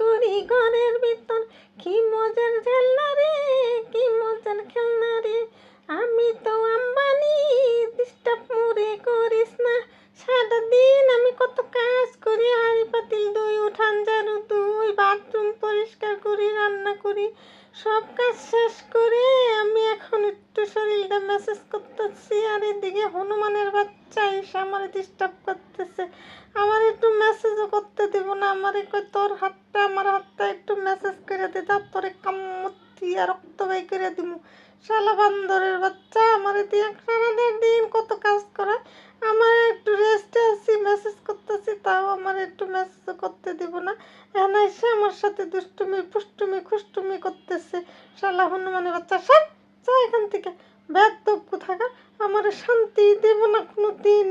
করি ঘরের ভিতর। কি মজার খেলনা রে, কি মজার খেলনা রে। আমি তো আম্বানি ডিস্টার্ব মোরে করিস না। সারাদিন আমি কত কাজ করি, হাড়ি পাতিল দই উঠান জানু দুই বাথরুম পরিষ্কার করি, রান্না করি। সব কাজ শেষ করে আমি এখন একটু শরীরটা মেসেজ করতেছি, আর এদিকে হনুমানের বাচ্চা এসে আমার ডিস্টার্ব করতেছে। করতে দেব না। আমার তোর হাতটা, আমার হাতটা একটু মেসেজ করে দে তারপরে কামড়ি আর রক্ত বাই করে দিব শালা বান্দরের বাচ্চা, আমার দিয়ে দিন কত কাজ করে আমার একটু রেস্টে আছি মেসেজ করতেছি, তাও আমার একটু মেসেজ করতে দিব না। এখন এসে আমার সাথে দুষ্টুমি, পুষ্টুমি, খুষ্টুমি করতেছে। শালা হনুমানের বাচ্চা সব যা এখান থেকে। ব্যাগ কোথাকার? আমার শান্তি দেব না কোনো দিন